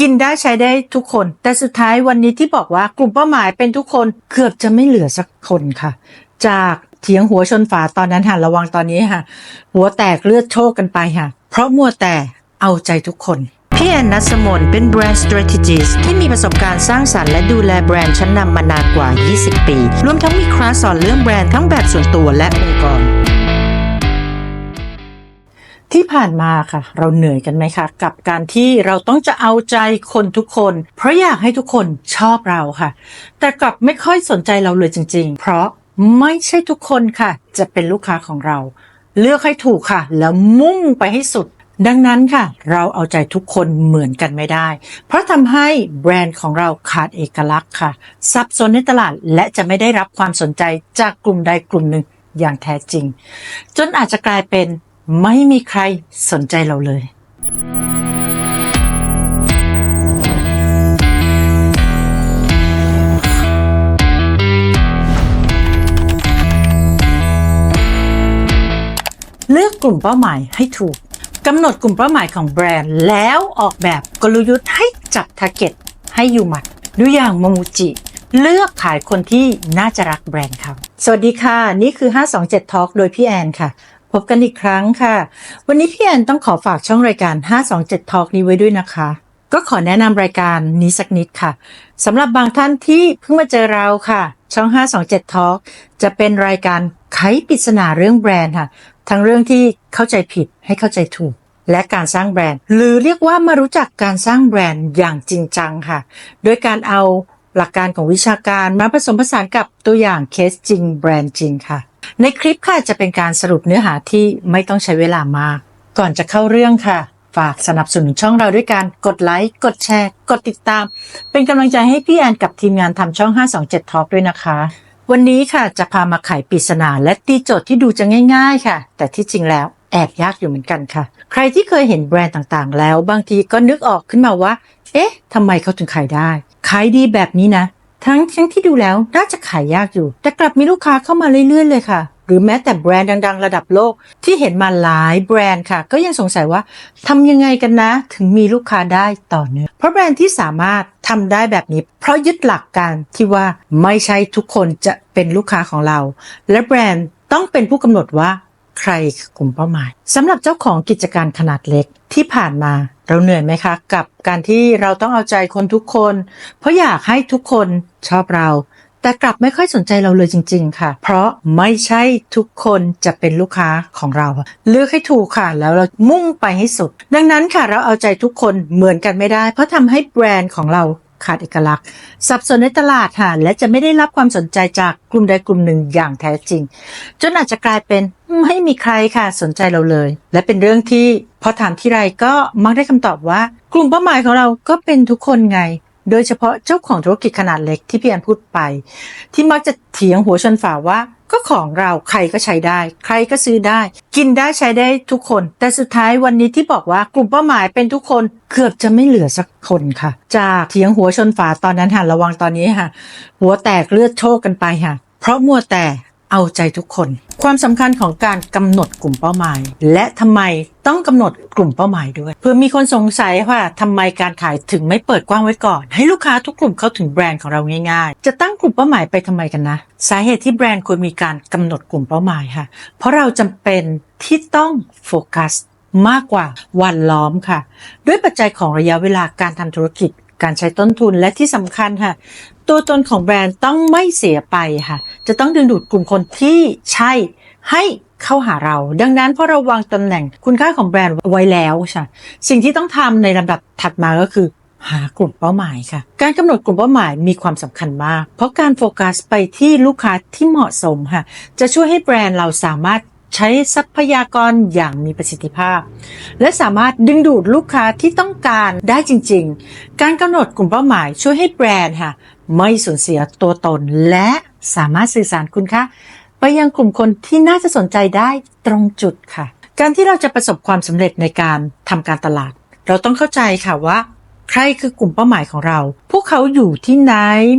กินได้ใช้ได้ทุกคน แต่สุดท้ายวันนี้ที่บอกว่ากลุ่มเป้าหมายเป็นทุกคนเกือบจะไม่เหลือสักคนค่ะ จากเถียงหัวชนฝาตอนนั้นค่ะระวังตอนนี้ค่ะ หัวแตกเลือดโชกกันไปค่ะ เพราะมัวแต่เอาใจทุกคนพี่แอนนัสมนเป็นแบรนด์ strategist ที่มีประสบการณ์สร้างสรรค์และดูแลแบรนด์ชั้นนำมานานกว่า 20 ปี รวมทั้งมีคลาสสอนเรื่องแบรนด์ทั้งแบบส่วนตัวและองค์กร ที่ผ่านมาค่ะ เราเหนื่อยกันไหมคะ กับการที่เราต้องจะเอาใจคนทุกคน เพราะอยากให้ทุกคนชอบเราค่ะ แต่กลับไม่ค่อยสนใจเราเลยจริง ๆ เพราะไม่ใช่ทุกคนค่ะ จะเป็นลูกค้าของเรา เลือกให้ถูกค่ะ แล้วมุ่งไปให้สุด ดังนั้นค่ะ เราเอาใจทุกคนเหมือนกันไม่ได้ เพราะทำให้แบรนด์ของเราขาดเอกลักษณ์ค่ะซับซ้อนในตลาดและจะไม่ได้รับความสนใจจากกลุ่มใดกลุ่มหนึ่งอย่างแท้จริง จนอาจจะกลายเป็น ไม่มีใครสนใจเราเลยเลือกกลุ่มเป้าหมายให้ถูกกำหนดกลุ่มเป้าหมายของแบรนด์ แล้วออกแบบกลยุทธ์ให้จับทาร์เก็ตให้อยู่หมัดดูอย่างโมมูจิ เลือกขายคนที่น่าจะรักแบรนด์เขาสวัสดีค่ะ นี่คือ 527 Talk โดยพี่แอนค่ะ พบกันอีกครั้งค่ะ วันนี้พี่แอนต้องขอฝากช่องรายการ 527 Talk นี้ไว้ด้วยนะคะ ก็ขอแนะนำรายการนี้สักนิดค่ะสำหรับบางท่านที่เพิ่งมาเจอเราค่ะ ช่อง 527 Talk จะเป็นรายการไขปริศนาเรื่องแบรนด์ค่ะ ทั้งเรื่องที่เข้าใจผิดให้เข้าใจถูกและการสร้างแบรนด์ หรือเรียกว่ามารู้จักการสร้างแบรนด์อย่างจริงจังค่ะ โดยการเอา หลักการของวิชาการมาผสมผสานกับตัวอย่างเคสจริงแบรนด์จริงค่ะ ในคลิปค่ะจะเป็นการสรุปเนื้อหาที่ไม่ต้องใช้เวลามาก ก่อนจะเข้าเรื่องค่ะ ฝากสนับสนุนช่องเราด้วยการกดไลค์ กดแชร์ กดติดตาม เป็นกำลังใจให้พี่แอนกับทีมงานทำช่อง 527 Talk ด้วยนะคะ วันนี้ค่ะจะพามาไขปริศนาและตีโจทย์ที่ดูจะง่าย ๆ ค่ะ แต่ที่จริงแล้วแอบยากอยู่เหมือนกันค่ะ ใครที่เคยเห็นแบรนด์ต่างๆ แล้ว บางทีก็นึกออกขึ้นมาว่า เอ๊ะทำไมเขาถึงขายได้ ขายดีแบบนี้นะ ทั้งทั้งที่ดูแล้วน่าจะขายยากอยู่ แต่กลับมีลูกค้าเข้ามาเรื่อยๆเลยค่ะ หรือแม้แต่แบรนด์ดัง ๆ ระดับโลกที่เห็นมาหลายแบรนด์ค่ะ ก็ยังสงสัยว่าทำยังไงกันนะ ถึงมีลูกค้าได้ต่อเนื่องเพราะแบรนด์ที่สามารถทำได้แบบนี้ เพราะยึดหลักการที่ว่าไม่ใช่ทุกคนจะเป็นลูกค้าของเรา และแบรนด์ต้องเป็นผู้กำหนดว่าใครกลุ่มเป้าหมายสำหรับเจ้าของกิจการขนาดเล็กที่ผ่านมา เราเหนื่อยไหมคะ กับการที่เราต้องเอาใจคนทุกคน เพราะอยากให้ทุกคนชอบเรา แต่กลับไม่ค่อยสนใจเราเลยจริง ๆ ค่ะ เพราะไม่ใช่ทุกคนจะเป็นลูกค้าของเรา เลือกให้ถูกค่ะ แล้วเรามุ่งไปให้สุด ดังนั้นค่ะเราเอาใจทุกคนเหมือนกันไม่ได้ เพราะทำให้แบรนด์ของเรา ขาดเอกลักษณ์ สับสนในตลาดค่ะและจะไม่ได้รับความสนใจจากกลุ่มใดกลุ่มหนึ่งอย่างแท้จริง จนอาจจะกลายเป็นไม่มีใครค่ะสนใจเราเลย และเป็นเรื่องที่พอถามที่ไรก็มักได้คำตอบว่า กลุ่มเป้าหมายของเราก็เป็นทุกคนไง โดยเฉพาะเจ้าของธุรกิจขนาดเล็กที่พี่แอนพูดไป ที่มักจะเถียงหัวชนฝาว่า ก็ของเราใครก็ใช้ได้ ใครก็ซื้อได้ กินได้ใช้ได้ทุกคน แต่สุดท้ายวันนี้ที่บอกว่ากลุ่มเป้าหมายเป็นทุกคนเกือบจะไม่เหลือสักคนค่ะ จากเถียงหัวชนฝาตอนนั้นค่ะระวังตอนนี้ค่ะ หัวแตกเลือดโชกกันไปค่ะ เพราะมัวแต่เอาใจทุกคน ความสำคัญของการกำหนดกลุ่มเป้าหมาย และทำไมต้องกำหนดกลุ่มเป้าหมายด้วย เพื่อมีคนสงสัยว่าทำไมการขายถึงไม่เปิดกว้างไว้ก่อน ให้ลูกค้าทุกกลุ่มเข้าถึงแบรนด์ของเราง่ายๆ จะตั้งกลุ่มเป้าหมายไปทำไมกันนะ สาเหตุที่แบรนด์ควรมีการกำหนดกลุ่มเป้าหมายค่ะ เพราะเราจำเป็นที่ต้องโฟกัสมากกว่าวันล้อมค่ะ ด้วยปัจจัยของระยะเวลาการทำธุรกิจ การใช้ต้นทุนและที่สำคัญค่ะ ตัวตนของแบรนด์ต้องไม่เสียไปค่ะ จะต้องดึงดูดกลุ่มคนที่ใช่ให้เข้าหาเรา ดังนั้นพระเราวางตำแหน่งคุณค่าของแบรนด์ไว้แล้วใช่สิ่งที่ต้องทำในลำดับถัดมาก็คือหากลุ่มเป้าหมายค่ะ การกำหนดกลุ่มเป้าหมายมีความสำคัญมาก เพราะการโฟกัสไปที่ลูกค้าที่เหมาะสมค่ะ จะช่วยให้แบรนด์เราสามารถ ใช้ทรัพยากรอย่างมีประสิทธิภาพ และสามารถดึงดูดลูกค้าที่ต้องการได้จริง ๆ การกำหนดกลุ่มเป้าหมายช่วยให้แบรนด์ค่ะ ไม่สูญเสียตัวตนและสามารถสื่อสารคุณค่าไปยังกลุ่มคนที่น่าจะสนใจได้ตรงจุดค่ะ การที่เราจะประสบความสำเร็จในการทำการตลาด เราต้องเข้าใจค่ะว่า ใครคือกลุ่มเป้าหมายของเรา พวกเขาอยู่ที่ไหน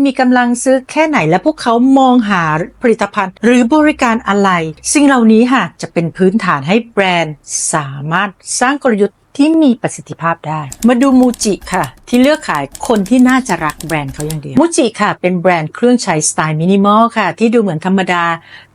มีกำลังซื้อแค่ไหน และพวกเขามองหาผลิตภัณฑ์ หรือบริการอะไร สิ่งเหล่านี้ค่ะจะเป็นพื้นฐานให้แบรนด์ สามารถสร้างกลยุทธ์ที่มีประสิทธิภาพได้ มาดูมูจิค่ะ ที่เลือกขายคนที่น่าจะรักแบรนด์เขาอย่างเดียว มูจิค่ะ เป็นแบรนด์เครื่องใช้สไตล์มินิมอลค่ะ ที่ดูเหมือนธรรมดา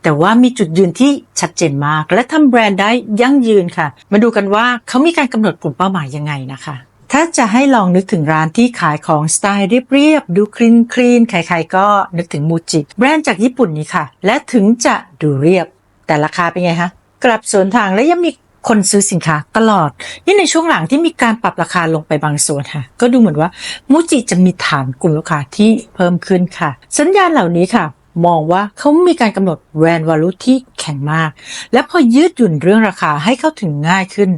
แต่ว่ามีจุดยืนที่ชัดเจนมาก และทำแบรนด์ได้ยั่งยืนค่ะ มาดูกันว่าเขามีการกำหนดกลุ่มเป้าหมายยังไงนะคะ ถ้าจะให้ลองนึกถึงร้านที่ขายของสไตล์เรียบๆ ดูคลีนคลีนใครๆก็นึกถึงมูจิ แบรนด์จากญี่ปุ่นนี้ค่ะ และถึงจะดูเรียบ แต่ราคาเป็นไงฮะกลับสวนทางและยังมีคนซื้อสินค้าตลอด นี่ในช่วงหลังที่มีการปรับราคาลงไปบางส่วนค่ะ ก็ดูเหมือนว่ามูจิจะมีฐานกลุ่มลูกค้าที่เพิ่มขึ้นค่ะ สัญญาณเหล่านี้ค่ะ มองว่าเขามีการกำหนดแบรนด์วาลุที่แข็งมาก และพอยืดหยุ่นเรื่องราคาให้เข้าถึงง่ายขึ้น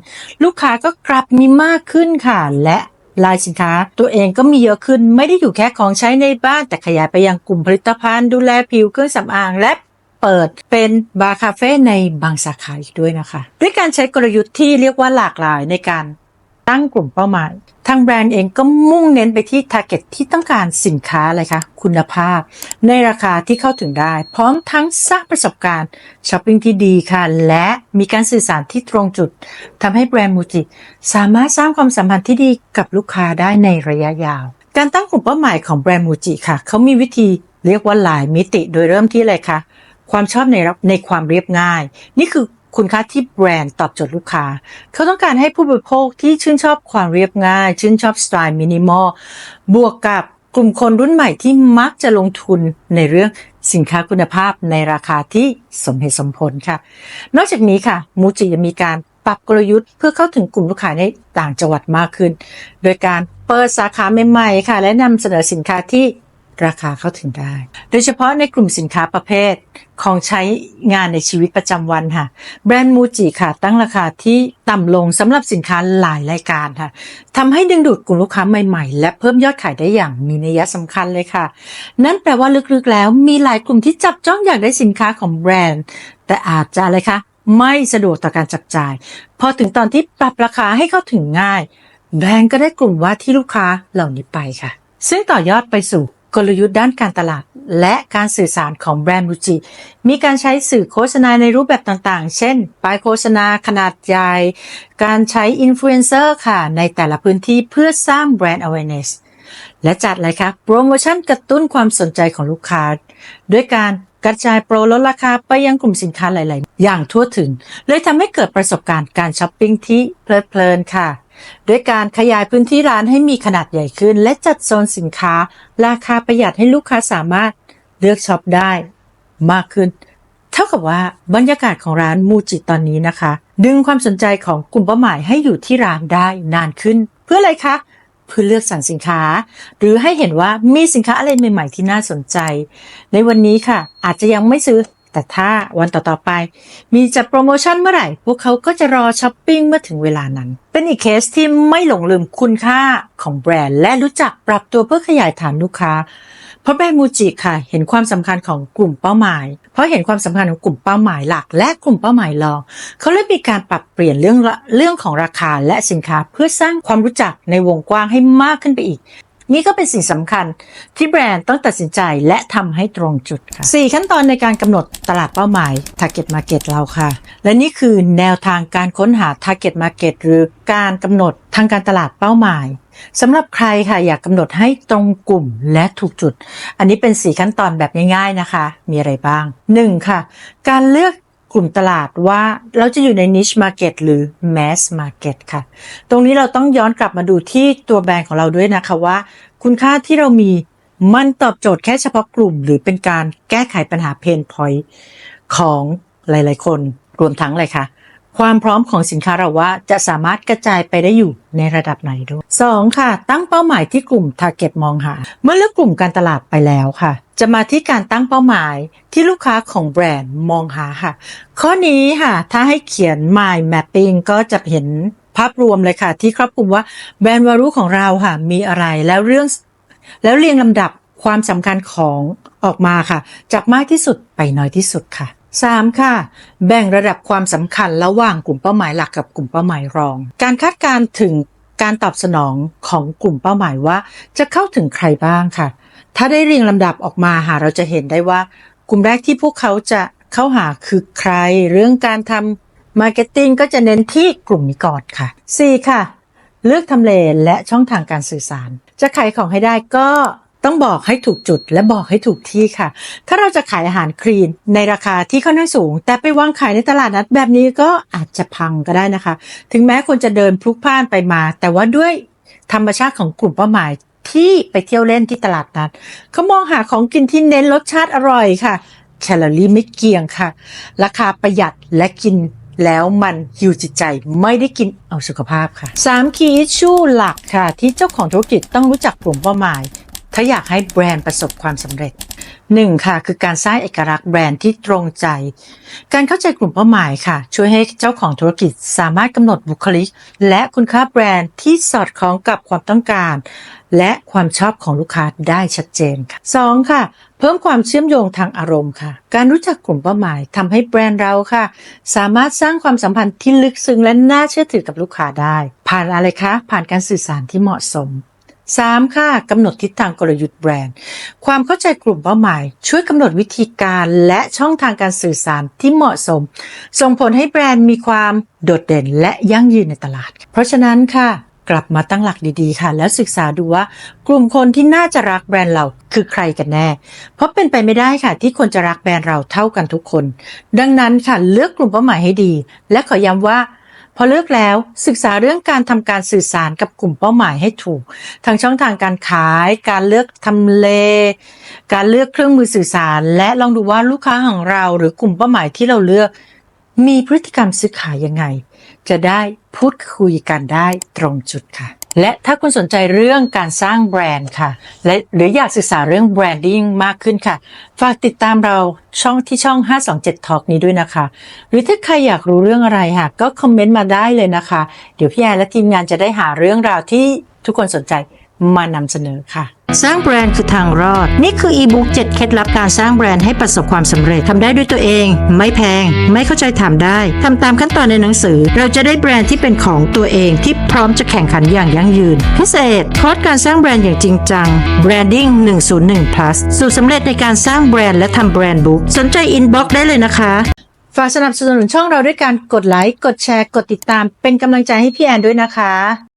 ลูกค้าก็กลับมีมากขึ้นค่ะ และลายสินค้า ตัวเองก็มีเยอะขึ้นไม่ได้อยู่แค่ของใช้ในบ้านแต่ขยายไปยังกลุ่มผลิตภัณฑ์ ดูแลผิวเครื่องสำอางและเปิดเป็นบาร์คาเฟ่ในบางสาขาอีกด้วยนะคะ ด้วยการใช้กลยุทธ์ที่เรียกว่าหลากหลายในการ ตั้งกลุ่มเป้าหมาย ทางแบรนด์เองก็มุ่งเน้นไปที่ t a r g e t ที่ต้องการสินค้าอะไรคะ คุณภาพ ในราคาที่เข้าถึงได้ พร้อมทั้งสร้างประสบการณ์ช้อปปิ้งที่ดีค่ะ และมีการสื่อสารที่ตรงจุดทำให้แบรนด์มูจิสามารถสร้างความสัมพันธ์ที่ดีกับลูกค้าได้ในระยะยาว การตั้งกลุ่มเป้าหมายของแบรนด์มูจิค่ะเขามีวิธีเรียกว่าหลายมิติโดยเริ่มที่อะไรคะความชอบในรับในความเรียบง่าย นี่คือ คุณค่าที่แบรนด์ตอบโจทย์ลูกค้า เขาต้องการให้ผู้บริโภคที่ชื่นชอบความเรียบง่าย ชื่นชอบสไตล์มินิมอลบวกกับกลุ่มคนรุ่นใหม่ที่มักจะลงทุนในเรื่องสินค้าคุณภาพในราคาที่สมเหตุสมผลค่ะ นอกจากนี้ค่ะ มูจิยังมีการปรับกลยุทธ์เพื่อเข้าถึงกลุ่มลูกค้าในต่างจังหวัดมากขึ้น โดยการเปิดสาขาใหม่ๆค่ะ และนำเสนอสินค้าที่ ราคาเข้าถึงได้ โดยเฉพาะในกลุ่มสินค้าประเภทของใช้งานในชีวิตประจำวันค่ะ แบรนด์มูจิค่ะ ตั้งราคาที่ต่ำลงสำหรับสินค้าหลายรายการค่ะทำให้ดึงดูดกลุ่มลูกค้าใหม่ๆ และเพิ่มยอดขายได้อย่างมีนัยสำคัญเลยค่ะ นั่นแปลว่าลึกๆแล้วมีหลายกลุ่มที่จับจ้องอยากได้สินค้าของแบรนด์ แต่อาจจะอะไรคะไม่สะดวกต่อการจับจ่าย พอถึงตอนที่ปรับราคาให้เข้าถึงง่าย แบรนด์ก็ได้กลุ่มว่าที่ลูกค้าเหล่านี้ไปค่ะ ซึ่งต่อยอดไปสู่ กลยุทธ์ด้านการตลาด และการสื่อสารของแบรนด์มูจิ มีการใช้สื่อโฆษณาในรูปแบบต่างๆ เช่น ป้ายโฆษณาขนาดใหญ่ การใช้อินฟลูเอนเซอร์ค่ะ ในแต่ละพื้นที่เพื่อสร้างแบรนด์ awareness และจัดอะไรคะ โปรโมชั่นกระตุ้นความสนใจของลูกค้า ด้วยการกระจายโปรลดราคาไปยังกลุ่มสินค้าหลาย ๆ อย่างทั่วถึง เลยทำให้เกิดประสบการณ์การช้อปปิ้งที่เพลิดเพลินค่ะ ด้วยการขยายพื้นที่ร้านให้มีขนาดใหญ่ขึ้น และจัดโซนสินค้า ราคาประหยัดให้ลูกค้าสามารถเลือกช็อปได้ มากขึ้น เท่ากับว่าบรรยากาศของร้านมูจิตอนนี้นะคะ ดึงความสนใจของกลุ่มเป้าหมายให้อยู่ที่ร้านได้นานขึ้น เพื่ออะไรคะเพื่อเลือกสรรสินค้า หรือให้เห็นว่ามีสินค้าอะไรใหม่ ๆ ที่น่าสนใจ ในวันนี้ค่ะ อาจจะยังไม่ซื้อ แต่ถ้าวันต่อๆไป มีจัดโปรโมชั่นเมื่อไหร่ พวกเขาก็จะรอช้อปปิ้งเมื่อถึงเวลานั้น เป็นอีกเคสที่ไม่หลงลืมคุณค่าของแบรนด์ และรู้จักปรับตัวเพื่อขยายฐานลูกค้า เพราะแบรนด์มูจิค่ะ เห็นความสำคัญของกลุ่มเป้าหมาย เพราะเห็นความสำคัญของกลุ่มเป้าหมายหลัก และกลุ่มเป้าหมายรอง เขาเลยมีการปรับเปลี่ยนเรื่องเรื่องของราคาและสินค้าเพื่อสร้างความรู้จักในวงกว้างให้มากขึ้นไปอีก นี่ก็เป็นสิ่งสำคัญที่แบรนด์ต้องตัดสินใจและทำให้ตรงจุดค่ะ 4 ขั้นตอนในการกำหนดตลาดเป้าหมาย Target Market เราค่ะ และนี่คือแนวทางการค้นหา Target Market หรือการกำหนดทางการตลาดเป้าหมายสำหรับใครค่ะอยากกำหนดให้ตรงกลุ่มและถูกจุด อันนี้เป็น 4 ขั้นตอนแบบง่ายๆนะคะ มีอะไรบ้าง 1. ค่ะ การเลือก กลุ่มตลาดว่าเราจะอยู่ใน niche market หรือ mass market ค่ะ ตรงนี้เราต้องย้อนกลับมาดูที่ตัวแบรนด์ของเราด้วยนะคะว่า คุณค่าที่เรามีมันตอบโจทย์แค่เฉพาะกลุ่ม หรือเป็นการแก้ไขปัญหาเพนพอยต์ของหลาย ๆ คนรวมทั้งอะไรคะ ความพร้อมของสินค้าเราว่าจะสามารถกระจายไปได้อยู่ในระดับไหนด้วย 2. ค่ะ ตั้งเป้าหมายที่กลุ่ม Target มองหา เมื่อเลือกกลุ่มการตลาดไปแล้วค่ะ จะมาที่การตั้งเป้าหมายที่ลูกค้าของแบรนด์มองหาค่ะ ข้อนี้ค่ะ ถ้าให้เขียน mind mapping ก็จะเห็นภาพรวมเลยค่ะ ที่ครอบคลุมว่าแบรนด์วารุของเราค่ะ มีอะไรแล้วเรื่อง แล้วเรียงลำดับความสำคัญของออกมาค่ะ จากมากที่สุดไปน้อยที่สุดค่ะ 3. ค่ะ แบ่งระดับความสำคัญระหว่างกลุ่มเป้าหมายหลักกับกลุ่มเป้าหมายรอง การคาดการ์ถึงการตอบสนองของกลุ่มเป้าหมายว่า จะเข้าถึงใครบ้างค่ะ ถ้าได้เรียงลำดับออกมาหาเราจะเห็นได้ว่า กลุ่มแรกที่พวกเขาจะเข้าหาคือใคร เรื่องการทำมาร์เก็ตติ้งก็จะเน้นที่กลุ่มนี้ก่อนค่ะ 4 ค่ะ เลือกทำเลและช่องทางการสื่อสาร จะขายของให้ได้ก็ ต้องบอกให้ถูกจุดและบอกให้ถูกที่ค่ะ ถ้าเราจะขายอาหารคลีนในราคาที่ค่อนข้างสูง แต่ไปวางขายในตลาดนัดแบบนี้ก็อาจจะพังก็ได้นะคะ ถึงแม้คนจะเดินพลุกพล่านไปมา แต่ว่าด้วยธรรมชาติของกลุ่มเป้าหมายที่ไปเที่ยวเล่นที่ตลาดนัดเขามองหาของกินที่เน้นรสชาติอร่อยค่ะแคลอรี่ไม่เกี่ยงค่ะ ราคาประหยัดและกินแล้วมันหิวจิตใจไม่ได้กินเอาสุขภาพค่ะ 3 คีย์ชูหลักค่ะ ที่เจ้าของธุรกิจต้องรู้จักกลุ่มเป้าหมาย ถ้าอยากให้แบรนด์ประสบความสำเร็จ 1. ค่ะคือการสร้างเอกลักษณ์แบรนด์ที่ตรงใจ การเข้าใจกลุ่มเป้าหมายค่ะ ช่วยให้เจ้าของธุรกิจสามารถกำหนดบุคลิก และคุณค่าแบรนด์ที่สอดคล้องกับความต้องการ และความชอบของลูกค้าได้ชัดเจนค่ะ 2. ค่ะ เพิ่มความเชื่อมโยงทางอารมณ์ค่ะ การรู้จักกลุ่มเป้าหมายทำให้แบรนด์เราค่ะ สามารถสร้างความสัมพันธ์ที่ลึกซึ้งและน่าเชื่อถือกับลูกค้าได้ ผ่านอะไรคะผ่านการสื่อสารที่เหมาะสม 3. ค่ะกำหนดทิศทางกลยุทธ์แบรนด์ ความเข้าใจกลุ่มเป้าหมาย ช่วยกำหนดวิธีการและช่องทางการสื่อสารที่เหมาะสม ส่งผลให้แบรนด์มีความโดดเด่นและยั่งยืนในตลาด เพราะฉะนั้นค่ะ กลับมาตั้งหลักดีๆ ค่ะ แล้วศึกษาดูว่ากลุ่มคนที่น่าจะรักแบรนด์เราคือใครกันแน่ เพราะเป็นไปไม่ได้ค่ะ ที่คนจะรักแบรนด์เราเท่ากันทุกคน ดังนั้นค่ะเลือกกลุ่มเป้าหมายให้ดี และขอย้ำว่า พอเลือกแล้วศึกษาเรื่องการทำการสื่อสารกับกลุ่มเป้าหมายให้ถูก ทั้งช่องทางการขาย การเลือกทำเล การเลือกเครื่องมือสื่อสาร และลองดูว่าลูกค้าของเราหรือกลุ่มเป้าหมายที่เราเลือก มีพฤติกรรมซื้อขายยังไง จะได้พูดคุยกันได้ตรงจุดค่ะ และถ้าคุณสนใจเรื่องการสร้างแบรนด์ค่ะ และหรืออยากศึกษาเรื่องแบรนดิ้งมากขึ้นค่ะ ฝากติดตามเราช่องที่ช่อง 527 Talk นี้ด้วยนะคะ หรือถ้าใครอยากรู้เรื่องอะไรค่ะ ก็คอมเมนต์มาได้เลยนะคะ เดี๋ยวพี่แอนและทีมงานจะได้หาเรื่องราวที่ทุกคนสนใจมานำเสนอค่ะ สร้างแบรนด์คือทางรอด นี่คืออีบุ๊ก7เคล็ดลับการสร้างแบรนด์ให้ประสบความสำเร็จทำได้ด้วยตัวเอง ไม่แพง ไม่เข้าใจถามได้ทำตามขั้นตอนในหนังสือ เราจะได้แบรนด์ที่เป็นของตัวเองที่พร้อมจะแข่งขันอย่างยั่งยืน พิเศษคอร์สการสร้างแบรนด์อย่างจริงจัง Branding 101 plus สูตรสำเร็จในการสร้างแบรนด์และทำแบรนด์บุ๊กสนใจอินบ็อกได้เลยนะคะฝากสนับสนุนช่องเราด้วยการกดไลค์ กดแชร์ กดติดตาม เป็นกำลังใจให้พี่แอนด้วยนะคะ